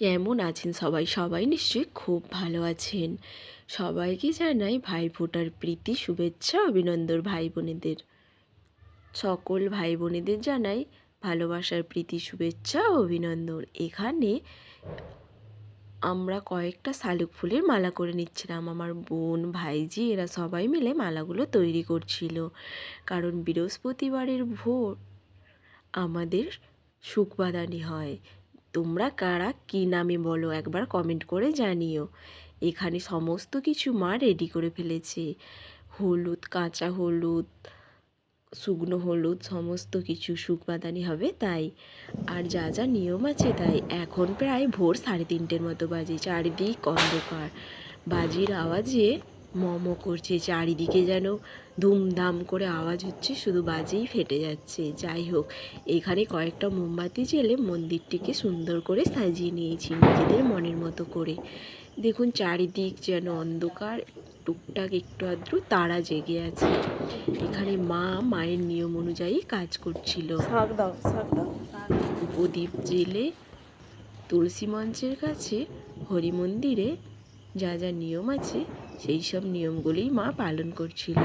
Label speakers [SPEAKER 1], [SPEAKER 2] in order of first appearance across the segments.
[SPEAKER 1] কেমন আছেন সবাই? সবাই নিশ্চয়ই খুব ভালো আছেন। সবাইকে জানাই ভাইফোঁটার প্রীতি, শুভেচ্ছা, অভিনন্দন ভাই বোনেদের সকল ভাই বোনেদের জানাই ভালোবাসার প্রীতি, শুভেচ্ছা, অভিনন্দন। এখানে আমরা কয়েকটা শালুক ফুলের মালা করে নিচ্ছিলাম। আমার বোন, ভাইজি, এরা সবাই মিলে মালাগুলো তৈরি করছিল। কারণ বৃহস্পতিবারের ভোর আমাদের সুখবাদানি হয়। তোমরা কারা? কী নামে বলো? একবার কমেন্ট করে জানিও। এখানে সমস্ত কিছু মা রেডি করে ফেলেছে। হলুদ, কাঁচা হলুদ, শুকনো হলুদ, সমস্ত কিছু শুকবাদানি হবে তাই। আর যা যা নিয়ম আছে তাই। এখন প্রায় ভোর সাড়ে তিনটের মতো বাজে। চারিদিক অন্ধকার। বাজির আওয়াজে মম করছে চারিদিকে যেন ধুমধাম করে আওয়াজ হচ্ছে শুধু বাজেই ফেটে যাচ্ছে। যাই হোক এখানে কয়েকটা মোমবাতি জেলে মন্দিরটিকে সুন্দর করে সাজিয়ে নিয়েছি নিজেদের মনের মতো করে। দেখুন চারিদিক যেন অন্ধকার টুকটাক একটু আধটু তারা জেগে আছে। এখানে মা মায়ের নিয়ম অনুযায়ী কাজ করছিল। প্রদীপ জেলে তুলসী মঞ্চের কাছে হরি মন্দিরে যা যা নিয়ম আছে, সেই সব নিয়মগুলোই মা পালন করছিল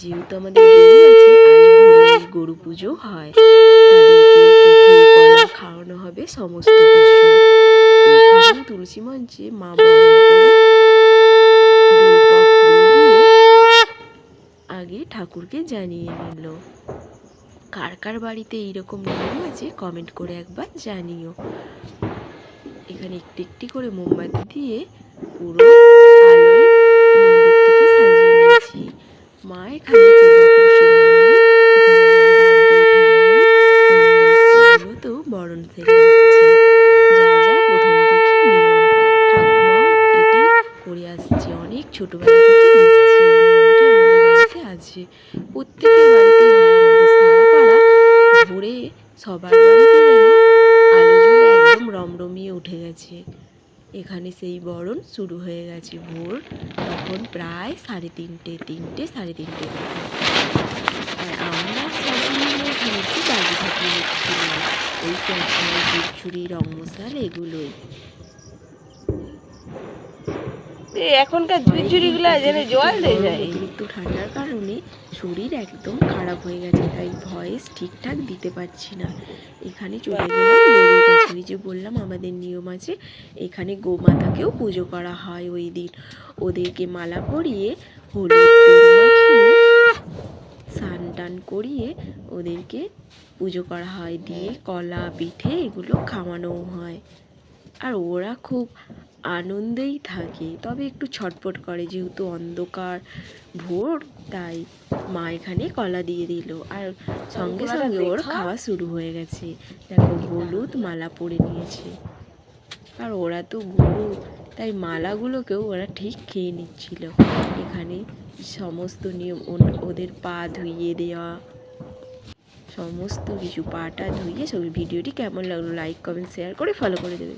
[SPEAKER 1] যেহেতু আমাদের গরু আছে গরু পুজো হয়। কলা খাওয়ানো হবে সমস্ত কিছু। তুলসী মঞ্চে মা আগে ঠাকুরকে জানিয়ে নিল। কার কার বাড়িতে এইরকম নিয়ম আছে কমেন্ট করে একবার জানিও। এখানে একটি একটি করে মোমবাতি দিয়ে পুরো আলোয় মন্দিরটিকে সাজিয়ে মা এখানে বরণ নিচ্ছে যা যা প্রথম থেকে নিয়ম ঠাকুমাও এটি করে আসছে, অনেক ছোটবেলা থেকে দেখছি। আমাদের বাড়িতে আছে। প্রত্যেকের বাড়িতেই হয় আমাদের সারা পাড়া ভোরে সবার বাড়িতে যেন আলো জ্বলে একদম রমরমিয়ে উঠে গেছে এখানে সেই বরণ শুরু হয়ে গেছে ভোর। তখন প্রায় সাড়ে তিনটে তিনটে সাড়ে তিনটে। আর আমরা বাজি ঝুরঝুরি রং মশাল এগুলোই।
[SPEAKER 2] এখনকার ঝুড়ি গুলা যেন জল দিয়ে যায়।
[SPEAKER 1] অতিরিক্ত ঠান্ডার কারণে শরীর একদম খারাপ হয়ে গেছে, তাই ভয়েস ঠিকঠাক দিতে পারছি না। এখানে চলে গেলাম গরুর কাছে। ওই যে বললাম, আমাদের নিয়ম আছে, এখানে গোমাতাকেও পুজো করা হয় ওই দিন। ওদেরকে মালা পরিয়ে, হলুদ মাখিয়ে স্নান টান করিয়ে ওদেরকে পুজো করা হয়। দিয়ে কলা, পিঠে এগুলো খাওয়ানোও হয়। আর ওরা খুব আনন্দেই থাকে। তবে একটু ছটফট করে, যেহেতু অন্ধকার ভোর, তাই মা এখানে কলা দিয়ে দিল। আর সঙ্গে সঙ্গে ওর খাওয়া শুরু হয়ে গেছে। দেখো হলুদ মালা পরে নিয়েছে। আর ওরা তো গরু তাই মালাগুলোকেও ওরা ঠিক খেয়ে নিচ্ছিল। এখানে সমস্ত নিয়ম ওদের পা ধুইয়ে দেওয়া সমস্ত কিছু পাটা ধুইয়ে সব ভিডিওটি কেমন লাগল লাইক কমেন্ট শেয়ার করে ফলো করে দেবে।